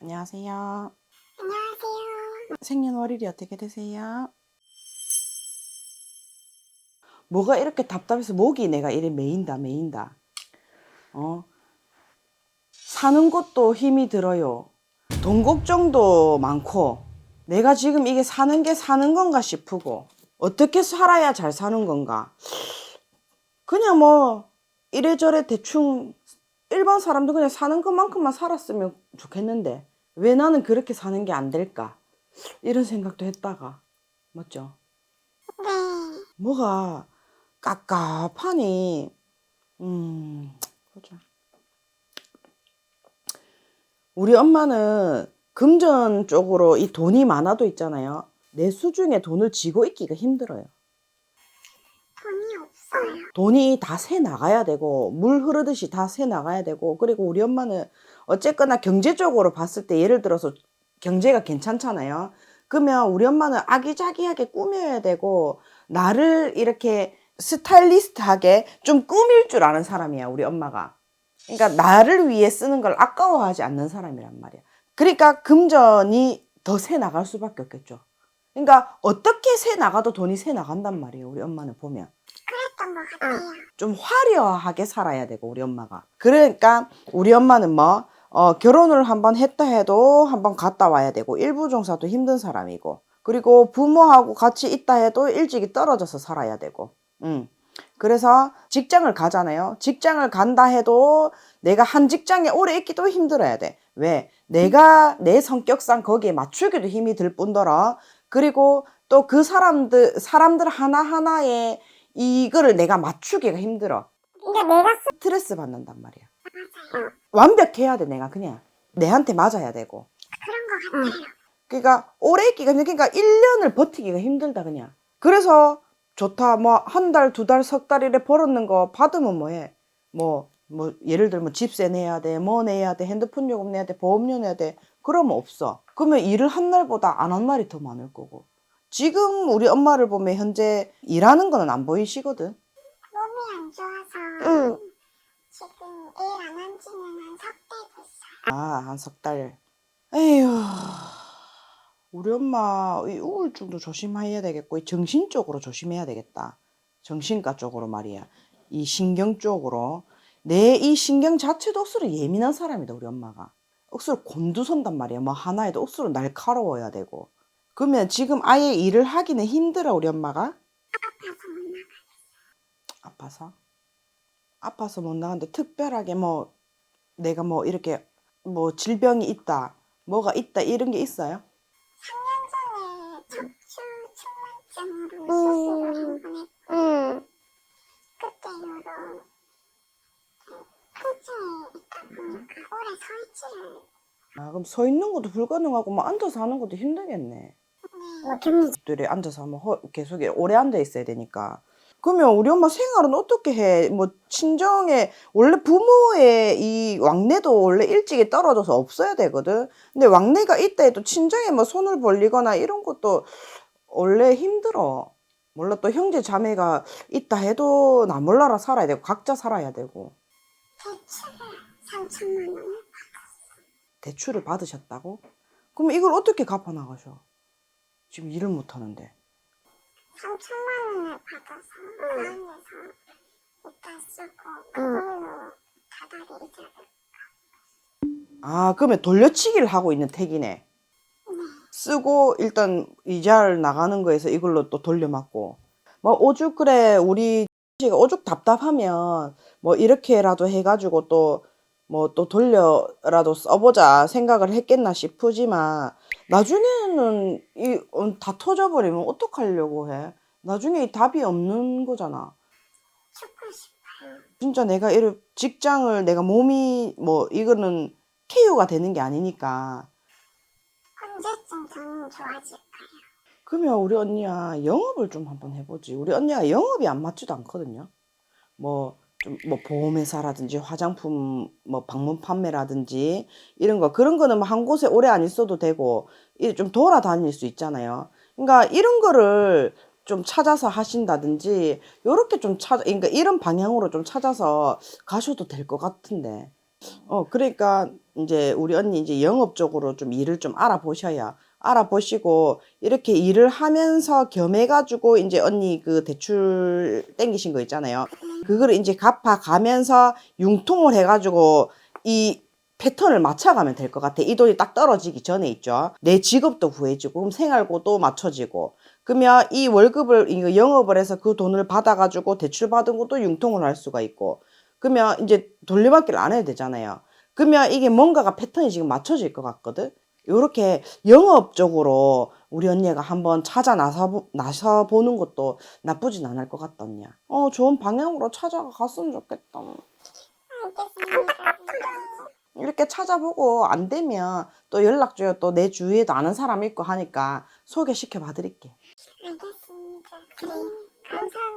안녕하세요. 안녕하세요. 생년월일이 어떻게 되세요? 뭐가 이렇게 답답해서 목이 내가 이래 메인다 메인다. 어 사는 것도 힘이 들어요. 돈 걱정도 많고 내가 지금 이게 사는 게 사는 건가 싶고 어떻게 살아야 잘 사는 건가. 그냥 뭐 이래저래 대충 일반 사람도 그냥 사는 것만큼만 살았으면 좋겠는데 왜 나는 그렇게 사는 게 안 될까? 이런 생각도 했다가 맞죠? 네. 뭐가 깝깝하니 음 보자 우리 엄마는 금전 쪽으로 이 돈이 많아도 있잖아요 내 수중에 돈을 쥐고 있기가 힘들어요 돈이 다 새 나가야 되고 물 흐르듯이 다 새 나가야 되고 그리고 우리 엄마는 어쨌거나 경제적으로 봤을 때 예를 들어서 경제가 괜찮잖아요. 그러면 우리 엄마는 아기자기하게 꾸며야 되고 나를 이렇게 스타일리스트하게 좀 꾸밀 줄 아는 사람이야 우리 엄마가. 그러니까 나를 위해 쓰는 걸 아까워하지 않는 사람이란 말이야. 그러니까 금전이 더 새 나갈 수밖에 없겠죠. 그러니까 어떻게 새 나가도 돈이 새 나간단 말이에요 우리 엄마는 보면. 그랬던 것 같아요. 좀 화려하게 살아야 되고 우리 엄마가 그러니까 우리 엄마는 뭐 어, 결혼을 한번 했다 해도 한번 갔다 와야 되고 일부 종사도 힘든 사람이고 그리고 부모하고 같이 있다 해도 일찍이 떨어져서 살아야 되고 음. 그래서 직장을 가잖아요 직장을 간다 해도 내가 한 직장에 오래 있기도 힘들어야 돼 왜? 내가 내 성격상 거기에 맞추기도 힘이 들 뿐더러 그리고 또 그 사람들 사람들 하나하나에 이거를 내가 맞추기가 힘들어. 그러니까 내가 쓰... 스트레스 받는단 말이야. 맞아요. 완벽해야 돼, 내가 그냥. 내한테 맞아야 되고. 그런 것 같아요. 그러니까 오래 있기가 힘들 그러니까 1년을 버티기가 힘들다 그냥. 그래서 좋다. 뭐 한 달, 두 달, 석 달 이래 벌었는 거 받으면 뭐 해? 뭐, 뭐 예를 들면 집세 내야 돼, 뭐 내야 돼, 핸드폰 요금 내야 돼, 보험료 내야 돼. 그러면 없어. 그러면 일을 한 날보다 안 한 날이 더 많을 거고. 지금 우리 엄마를 보면 현재 일하는 거는 안 보이시거든. 몸이 안 좋아서 응. 지금 일 안 한 지는 한 석 달 됐어요. 아, 한 석 달. 에휴. 우리 엄마 이 우울증도 조심해야 되겠고 이 정신적으로 조심해야 되겠다. 정신과 쪽으로 말이야. 이 신경 쪽으로 내 이 신경 자체도 억수로 예민한 사람이다 우리 엄마가. 억수로 곤두선단 말이야. 뭐 하나에도 억수로 날카로워야 되고. 그러면 지금 아예 일을 하기는 힘들어 우리 엄마가. 아파서 못 나가. 아파서? 아파서 못 나가는데 특별하게 뭐 내가 뭐 이렇게 뭐 질병이 있다, 뭐가 있다 이런 게 있어요? 3년 전에 척추 측만증으로 수술을 한 번 했고 그때 이후로 통증이 있다 보니까 오래 서 있지를 아 그럼 서 있는 것도 불가능하고 뭐 앉아서 하는 것도 힘들겠네. 뭐 격리 들이 앉아서 하면 허- 계속 오래 앉아 있어야 되니까. 그러면 우리 엄마 생활은 어떻게 해? 뭐 친정에 원래 부모의 이 왕래도 원래 일찍이 떨어져서 없어야 되거든. 근데 왕래가 있다 해도 친정에 뭐 손을 벌리거나 이런 것도 원래 힘들어. 몰라 또 형제 자매가 있다 해도 나 몰라라 살아야 되고 각자 살아야 되고 대출을 3천만 원을 대출을 받으셨다고? 그럼 이걸 어떻게 갚아 나가셔? 지금 일을 못 하는데. 3천만 원을 받아서 마음에서 이따 쓰고 그걸로 다달이 이자를 아, 그러면 돌려치기를 하고 있는 택이네. 쓰고 일단 이자를 나가는 거에서 이걸로 또 돌려막고. 뭐 오죽 그래 우리 씨가 오죽 답답하면 뭐 이렇게라도 해가지고 또 뭐 또 돌려라도 써보자 생각을 했겠나 싶으지만 나중에는 이 다 터져버리면 어떡하려고 해? 나중에 이 답이 없는 거잖아. 죽고 싶어요. 진짜 내가 이를 직장을 내가 몸이 뭐 이거는 KO가 되는 게 아니니까 언제쯤 저는 좋아질까요? 그러면 우리 언니야 영업을 좀 한번 해보지 우리 언니가 영업이 안 맞지도 않거든요 뭐 좀 뭐 보험회사라든지 화장품 뭐 방문 판매라든지 이런 거 그런 거는 뭐한 곳에 오래 안 있어도 되고 이좀 돌아다닐 수 있잖아요 그러니까 이런 거를 좀 찾아서 하신다든지 요렇게 좀 찾아 그러니까 이런 방향으로 좀 찾아서 가셔도 될 것 같은데 어, 그러니까 이제 우리 언니 이제 영업 쪽으로 좀 일을 좀 알아보셔야 알아보시고 이렇게 일을 하면서 겸해 가지고 이제 언니 그 대출 땡기신 거 있잖아요. 그거를 이제 갚아 가면서 융통을 해가지고 이 패턴을 맞춰가면 될 것 같아. 이 돈이 딱 떨어지기 전에 있죠. 내 직업도 구해지고, 그럼 생활고도 맞춰지고. 그러면 이 월급을, 이거 영업을 해서 그 돈을 받아가지고 대출 받은 것도 융통을 할 수가 있고. 그러면 이제 돌려받기를 안 해도 되잖아요. 그러면 이게 뭔가가 패턴이 지금 맞춰질 것 같거든? 요렇게 영업적으로 우리 언니가 한번 찾아 나서, 나서 보는 것도 나쁘진 않을 것 같다, 언니야. 어, 좋은 방향으로 찾아갔으면 좋겠다. 이렇게 찾아보고 안 되면 또 연락 줘요. 또 내 주위에도 아는 사람 있고 하니까 소개시켜 봐 드릴게. 알겠습니다. 네, 감사합니다.